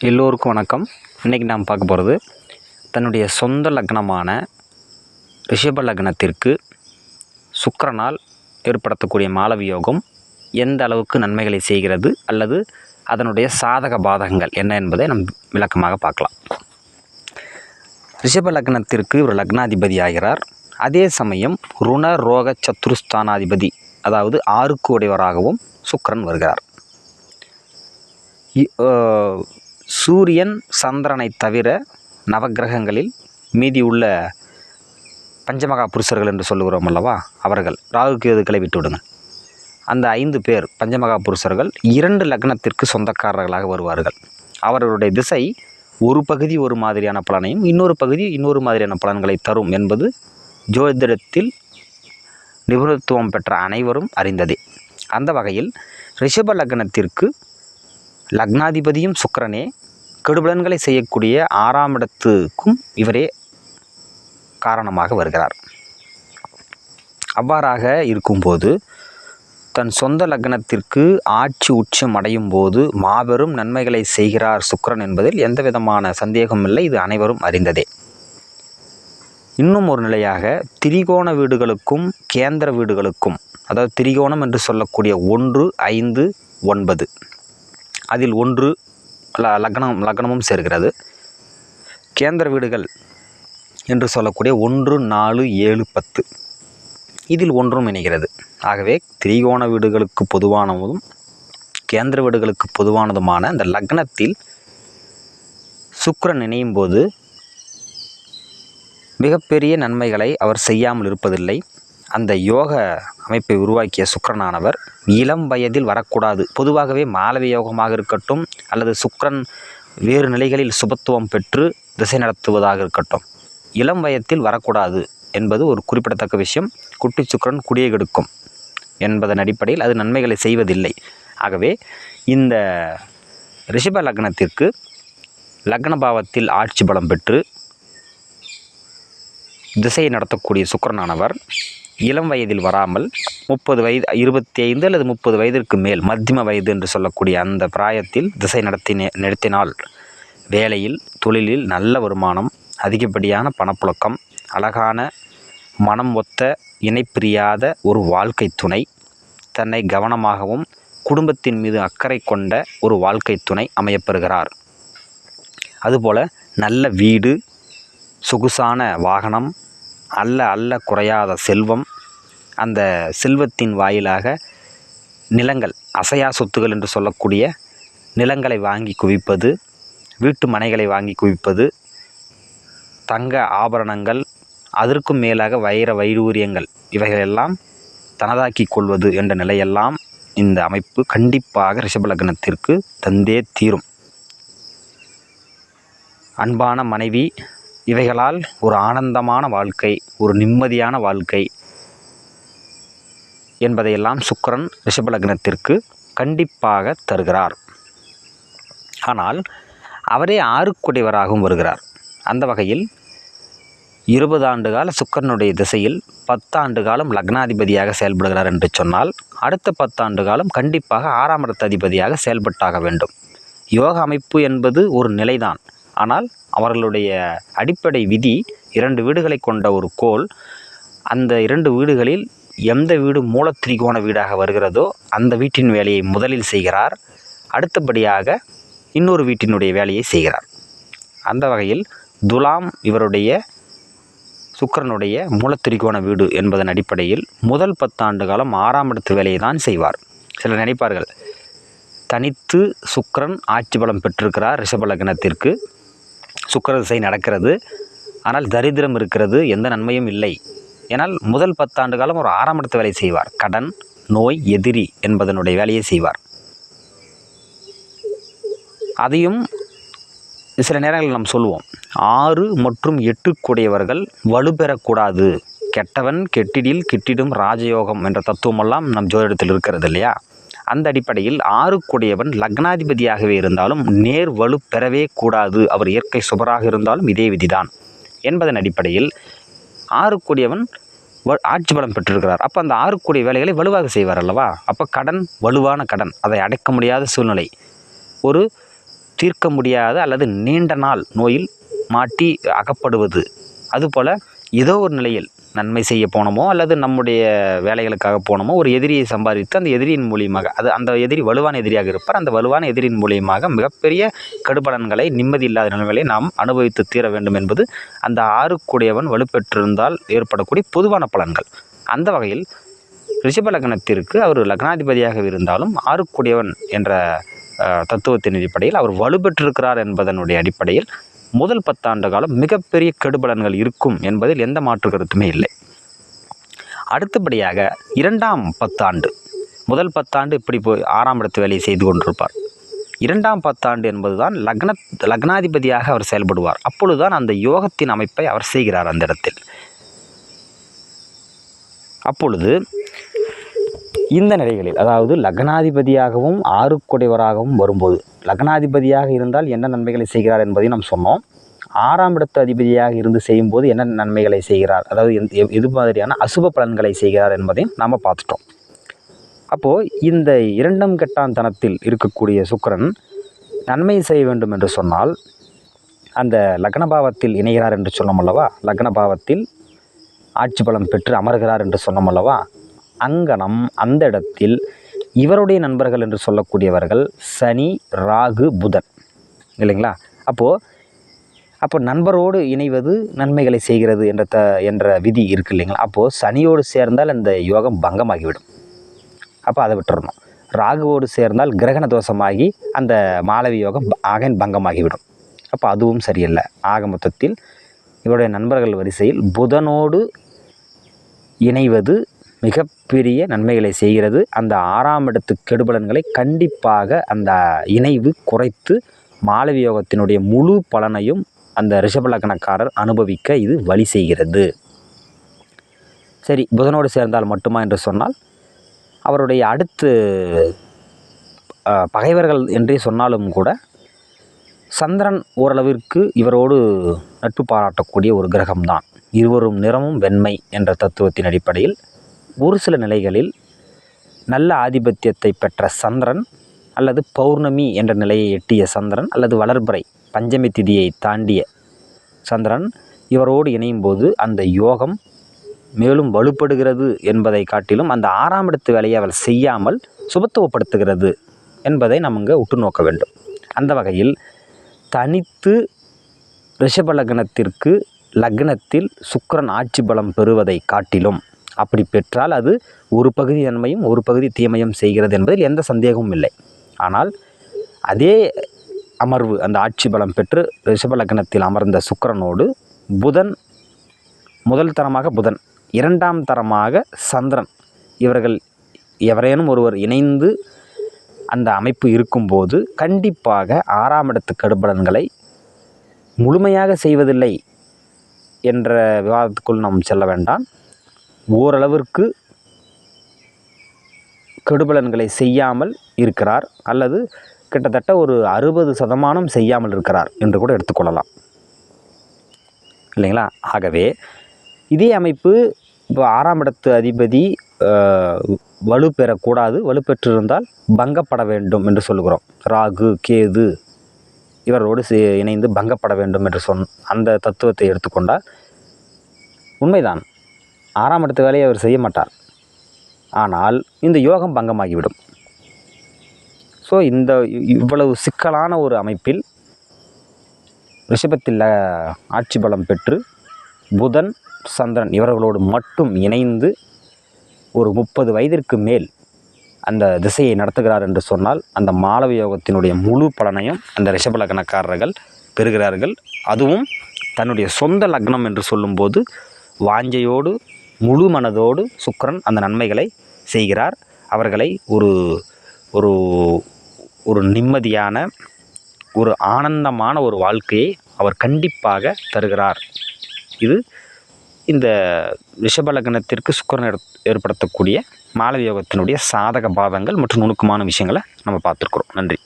எல்லோருக்கும் வணக்கம். இன்றைக்கி நாம் பார்க்க போகிறது தன்னுடைய சொந்த லக்னமான ரிஷப லக்னத்திற்கு சுக்கரனால் ஏற்படுத்தக்கூடிய மாலவி யோகம் எந்த அளவுக்கு நன்மைகளை செய்கிறது அல்லது அதனுடைய சாதக பாதகங்கள் என்ன என்பதை நம் விளக்கமாக பார்க்கலாம். ரிஷப லக்னத்திற்கு ஒரு லக்னாதிபதி ஆகிறார் அதே சமயம் ருண ரோக சத்துருஸ்தானாதிபதி அதாவது ஆறுக்கு உடையவராகவும் சுக்கரன் வருகிறார். இ- சூரியன் சந்திரனை தவிர நவக்கிரகங்களில் மீதி உள்ள பஞ்சமகா புருஷர்கள் என்று சொல்லுகிறோம் அல்லவா? அவர்கள். ராகு கேதுக்களை விட்டுவிடுங்க அந்த ஐந்து பேர் பஞ்சமகா புருஷர்கள் இரண்டு லக்னத்திற்கு சொந்தக்காரர்களாக வருவார்கள். அவர்களுடைய திசை ஒரு பகுதி ஒரு மாதிரியான பலனையும் இன்னொரு பகுதி இன்னொரு மாதிரியான பலன்களை தரும் என்பது ஜோதிடத்தில் நிபுணத்துவம் பெற்ற அனைவரும் அறிந்ததே. அந்த வகையில் ரிஷப லக்னத்திற்கு லக்னாதிபதியும் சுக்கரனே கெடுபலன்களை செய்யக்கூடிய ஆறாம் இடத்துக்கும் இவரே காரணமாக வருகிறார். அவ்வாறாக இருக்கும்போது தன் சொந்த லக்னத்திற்கு ஆட்சி உச்சம் அடையும் போது மாபெரும் நன்மைகளை செய்கிறார் சுக்கரன் என்பதில் எந்த விதமான சந்தேகமும் இல்லை. இது அனைவரும் அறிந்ததே. இன்னும் ஒரு நிலையாக திரிகோண வீடுகளுக்கும் கேந்திர வீடுகளுக்கும் அதாவது திரிகோணம் என்று சொல்லக்கூடிய ஒன்று ஐந்து ஒன்பது அதில் ஒன்று ல- லக்னம் லக்னமும் சேர்கிறது. கேந்திர வீடுகள் என்று சொல்லக்கூடிய ஒன்று நாலு ஏழு பத்து. இதில் ஒன்றும் இணைகிறது. ஆகவே திரிகோண வீடுகளுக்கு பொதுவானதும் கேந்திர வீடுகளுக்கு பொதுவானதுமான அந்த லக்னத்தில் சுக்கிரன் இணையும் போது மிகப்பெரிய நன்மைகளை அவர் செய்யாமல் இருப்பதில்லை. அந்த யோக அமைப்பை உருவாக்கிய சுக்கிரனானவர் இளம் வயதில் வரக்கூடாது. பொதுவாகவே மாலவி யோகமாக இருக்கட்டும் அல்லது சுக்கிரன் வேறு நிலைகளில் சுபத்துவம் பெற்று திசை நடத்துவதாக இருக்கட்டும். இளம் வயத்தில் வரக்கூடாது என்பது ஒரு குறிப்பிடத்தக்க விஷயம். குட்டி சுக்கிரன் குடியை கெடுக்கும் என்பதன் அடிப்படையில் அது நன்மைகளை செய்வதில்லை. ஆகவே இந்த ரிஷப லக்னத்திற்கு லக்ன பாவத்தில் ஆட்சி பலம் பெற்று திசையை நடத்தக்கூடிய சுக்கிரனானவர் இளம் வயதில் வராமல் முப்பது வயது இருபத்தி ஐந்து அல்லது முப்பது வயதிற்கு மேல் மத்தியம வயது என்று சொல்லக்கூடிய அந்த பிராயத்தில் திசை நடத்தினே நடத்தினால் வேலையில் தொழிலில் நல்ல வருமானம் அதிகப்படியான பணப்புழக்கம் அழகான மனம் ஒத்த இணைப்பிரியாத ஒரு வாழ்க்கை துணை தன்னை கவனமாகவும் குடும்பத்தின் மீது அக்கறை கொண்ட ஒரு வாழ்க்கை துணை அமையப்பெறுகிறார். அதுபோல் நல்ல வீடு சொகுசான வாகனம் அல்ல அல்ல குறையாத செல்வம். அந்த செல்வத்தின் வாயிலாக நிலங்கள் அசையா சொத்துகள் என்று சொல்லக்கூடிய நிலங்களை வாங்கி குவிப்பது வீட்டு மனைகளை வாங்கி குவிப்பது தங்க ஆபரணங்கள் அதற்கும் மேலாக வைர வைடூரியங்கள் இவைகளெல்லாம் தனதாக்கி கொள்வது என்ற நிலையெல்லாம் இந்த அமைப்பு கண்டிப்பாக ரிஷபலக்னத்திற்கு தந்தே தீரும். அன்பான மனைவி இவைகளால் ஒரு ஆனந்தமான வாழ்க்கை ஒரு நிம்மதியான வாழ்க்கை என்பதையெல்லாம் சுக்கரன் ரிஷபலக்னத்திற்கு கண்டிப்பாக தருகிறார். ஆனால் அவரே ஆறுக்குடையவராகவும் வருகிறார். அந்த வகையில் இருபது ஆண்டு கால சுக்கிரனுடைய திசையில் பத்தாண்டு காலம் லக்னாதிபதியாக செயல்படுகிறார் என்று சொன்னால் அடுத்த பத்தாண்டு காலம் கண்டிப்பாக ஆறாம் இடத்த அதிபதியாக செயல்பட்டாக வேண்டும். யோக அமைப்பு என்பது ஒரு நிலைதான். ஆனால் அவர்களுடைய அடிப்படை விதி இரண்டு வீடுகளை கொண்ட ஒரு கோள் அந்த இரண்டு வீடுகளில் எந்த வீடு மூலத்திரிகோண வீடாக வருகிறதோ அந்த வீட்டின் வேலையை முதலில் செய்கிறார். அடுத்தபடியாக இன்னொரு வீட்டினுடைய வேலையை செய்கிறார். அந்த வகையில் துலாம் இவருடைய சுக்கரனுடைய மூலத்திரிகோண வீடு என்பதன் அடிப்படையில் முதல் பத்தாண்டு காலம் ஆறாம் இடத்து வேலையை தான் செய்வார். சிலர் நினைப்பார்கள் தனித்து சுக்கரன் ஆட்சி பலம் பெற்றிருக்கிறார் ரிஷபலக்னத்திற்கு சுக்கர திசை நடக்கிறது. ஆனால் தரித்திரம் இருக்கிறது எந்த நன்மையும் இல்லை. ஏனால் முதல் பத்தாண்டு காலம் ஒரு ஆறாம் இடத்து வேலை செய்வார். கடன் நோய் எதிரி என்பதனுடைய வேலையை செய்வார். அதையும் சில நேரங்களில் நாம் சொல்லுவோம். ஆறு மற்றும் எட்டு கூடியவர்கள் வலுப்பெறக்கூடாது கெட்டவன் கெட்டிடில் கிட்டிடும் ராஜயோகம் என்ற தத்துவமெல்லாம் நம் ஜோதிடத்தில் இருக்கிறது இல்லையா? அந்த அடிப்படையில் ஆறுக்குடையவன் லக்னாதிபதியாகவே இருந்தாலும் நேர் வலு பெறவே கூடாது. அவர் இயற்கை சுபராக இருந்தாலும் இதே விதிதான். என்பதன் அடிப்படையில் ஆறுக்குடையவன் வ- ஆட்சி பலம் பெற்றிருக்கிறார். அப்போ அந்த ஆறுக்குடைய வேலைகளை வலுவாக செய்வார் அல்லவா? அப்போ கடன் வலுவான கடன். அதை அடைக்க முடியாத சூழ்நிலை. ஒரு தீர்க்க முடியாத அல்லது நீண்ட நாள் நோயில் மாட்டி அகப்படுவது. அதுபோல் ஏதோ ஒரு நிலையில் நன்மை செய்ய போனோமோ அல்லது நம்முடைய வேலைகளுக்காக போனோமோ ஒரு எதிரியை சம்பாதித்து அந்த எதிரியின் மூலியமாக அது அந்த எதிரி வலுவான எதிரியாக இருப்பார். அந்த வலுவான எதிரியின் மூலியமாக மிகப்பெரிய கடுபலன்களை நிம்மதி இல்லாத நிலைமைகளை நாம் அனுபவித்து தீர வேண்டும் என்பது அந்த ஆறுக்குடையவன் வலுப்பெற்றிருந்தால் ஏற்படக்கூடிய பொதுவான பலன்கள். அந்த வகையில் ரிஷப லக்னத்திற்கு அவர் லக்னாதிபதியாக இருந்தாலும் ஆறுக்குடையவன் என்ற தத்துவத்தின் அடிப்படையில் அவர் வலுப்பெற்றிருக்கிறார் என்பதனுடைய அடிப்படையில் முதல் பத்தாண்டு காலம் மிகப்பெரிய கெடுபலன்கள் இருக்கும் என்பதில் எந்த மாற்று கருத்துமே இல்லை. அடுத்தபடியாக இரண்டாம் பத்தாண்டு முதல் பத்தாண்டு இப்படி போய் ஆறாம் இடத்து வேலையை செய்து கொண்டிருப்பார். இரண்டாம் பத்தாண்டு என்பதுதான் லக்ன லக்னாதிபதியாக அவர் செயல்படுவார். அப்பொழுதுதான் அந்த யோகத்தின் அமைப்பை அவர் செய்கிறார் அந்த இடத்தில். அப்பொழுது இந்த நிலைகளில் அதாவது லக்னாதிபதியாகவும் ஆறுக்குடையவராகவும் வரும்போது லக்னாதிபதியாக இருந்தால் என்ன நன்மைகளை செய்கிறார் என்பதை நாம் சொன்னோம். ஆறாம் இடத்து அதிபதியாக இருந்து செய்யும்போது என்ன நன்மைகளை செய்கிறார் அதாவது எ- எது மாதிரியான அசுப பலன்களை செய்கிறார் என்பதையும் நாம் பார்த்துட்டோம். அப்போது இந்த இரண்டாம் கெட்டான் தனத்தில் இருக்கக்கூடிய சுக்கிரன் நன்மை செய்ய வேண்டும் என்று சொன்னால் அந்த லக்னபாவத்தில் இணைகிறார் என்று சொன்னோம் அல்லவா? லக்னபாவத்தில் ஆட்சி பலம் பெற்று அமர்கிறார் என்று சொன்னோம் அல்லவா? அங்கனம் அந்த இடத்தில் இவருடைய நண்பர்கள் என்று சொல்லக்கூடியவர்கள் சனி ராகு புதன். இல்லைங்களா? அப்போது அப்போ நண்பரோடு இணைவது நன்மைகளை செய்கிறது என்ற த என்ற விதி இருக்கு இல்லைங்களா? அப்போது சனியோடு சேர்ந்தால் அந்த யோகம் பங்கமாகிவிடும். அப்போ அதை விட்டுறணும். ராகுவோடு சேர்ந்தால் கிரகண தோஷமாகி அந்த மாலவி யோகம் ஆகன் பங்கமாகிவிடும். அப்போ அதுவும் சரியில்லை. ஆக மொத்தத்தில் இவருடைய நண்பர்கள் வரிசையில் புதனோடு இணைவது மிகப்பெரிய நன்மைகளை செய்கிறது. அந்த ஆறாம் இடத்து கெடுபலன்களை கண்டிப்பாக அந்த இணைவு குறைத்து மாலவி யோகத்தினுடைய முழு பலனையும் அந்த ரிஷபலக்கணக்காரர் அனுபவிக்க இது வழி செய்கிறது. சரி புதனோடு சேர்ந்தால் மட்டுமா என்று சொன்னால் அவருடைய அடுத்து பகைவர்கள் என்றே சொன்னாலும் கூட சந்திரன் ஓரளவிற்கு இவரோடு நட்பு பாராட்டக்கூடிய ஒரு கிரகம்தான். இருவரும் நிறமும் வெண்மை என்ற தத்துவத்தின் அடிப்படையில் ஒரு சில நிலைகளில் நல்ல ஆதிபத்தியத்தை பெற்ற சந்திரன் அல்லது பௌர்ணமி என்ற நிலையை எட்டிய சந்திரன் அல்லது வளர்பிறை பஞ்சமி திதியை தாண்டிய சந்திரன் இவரோடு இணையும் போது அந்த யோகம் மேலும் வலுப்படுகிறது என்பதை காட்டிலும் அந்த ஆறாம் இடத்து வேலையை அவள் செய்யாமல் சுபத்துவப்படுத்துகிறது என்பதை நம்ம இங்கே உற்று நோக்க வேண்டும். அந்த வகையில் தனித்து ரிஷப லக்னத்திற்கு லக்னத்தில் சுக்கரன் ஆட்சி பலம் பெறுவதை காட்டிலும் அப்படி பெற்றால் அது ஒரு பகுதி நன்மையும் ஒரு பகுதி தீமையும் செய்கிறது என்பதில் எந்த சந்தேகமும் இல்லை. ஆனால் அதே அமர்வு அந்த ஆட்சி பலம் பெற்று ரிஷப லக்னத்தில் அமர்ந்த சுக்கரனோடு புதன் முதல் தரமாக புதன் இரண்டாம் தரமாக சந்திரன் இவர்கள் எவரேனும் ஒருவர் இணைந்து அந்த அமைப்பு இருக்கும்போது கண்டிப்பாக ஆறாம் இடத்து கடுபலன்களை முழுமையாக செய்வதில்லை என்ற விவாதத்துக்குள் நாம் செல்ல வேண்டாம். ஓரளவிற்கு கெடுபலன்களை செய்யாமல் இருக்கிறார் அல்லது கிட்டத்தட்ட ஒரு அறுபது சதமானம் செய்யாமல் இருக்கிறார் என்று கூட எடுத்துக்கொள்ளலாம். இல்லைங்களா? ஆகவே இதே அமைப்பு இப்போ ஆறாம் இடத்து அதிபதி வலுப்பெறக்கூடாது வலு பெறக்கூடாது. வலுப்பெற்றிருந்தால் பங்கப்பட வேண்டும் என்று சொல்லுகிறோம். ராகு கேது இவரோடு சே- இணைந்து பங்கப்பட வேண்டும் என்று சொன் அந்த தத்துவத்தை எடுத்துக்கொண்டால் உண்மைதான். ஆறாம் இடத்து வேலையை அவர் செய்ய மாட்டார். ஆனால் இந்த யோகம் பங்கமாகிவிடும். ஸோ இந்த இவ்வளவு சிக்கலான ஒரு அமைப்பில் ரிஷபத்தில் ஆட்சி பலம் பெற்று புதன் சந்திரன் இவர்களோடு மட்டும் இணைந்து ஒரு முப்பது வயதிற்கு மேல் அந்த திசையை நடத்துகிறார் என்று சொன்னால் அந்த மாலவ யோகத்தினுடைய முழு பலனையும் அந்த ரிஷப லக்னக்காரர்கள் பெறுகிறார்கள். அதுவும் தன்னுடைய சொந்த லக்னம் என்று சொல்லும்போது வாஞ்சையோடு முழு மனதோடு சுக்கரன் அந்த நன்மைகளை செய்கிறார். அவர்களை ஒரு ஒரு ஒரு நிம்மதியான ஒரு ஆனந்தமான ஒரு வாழ்க்கையை அவர் கண்டிப்பாக தருகிறார். இது இந்த ரிஷபலக்னத்திற்கு சுக்கரன் ஏற்படுத்தக்கூடிய மாலவியோகத்தினுடைய சாதக பாதங்கள் மற்றும் நுணுக்கமான விஷயங்களை நம்ம பார்த்துருக்குறோம். நன்றி.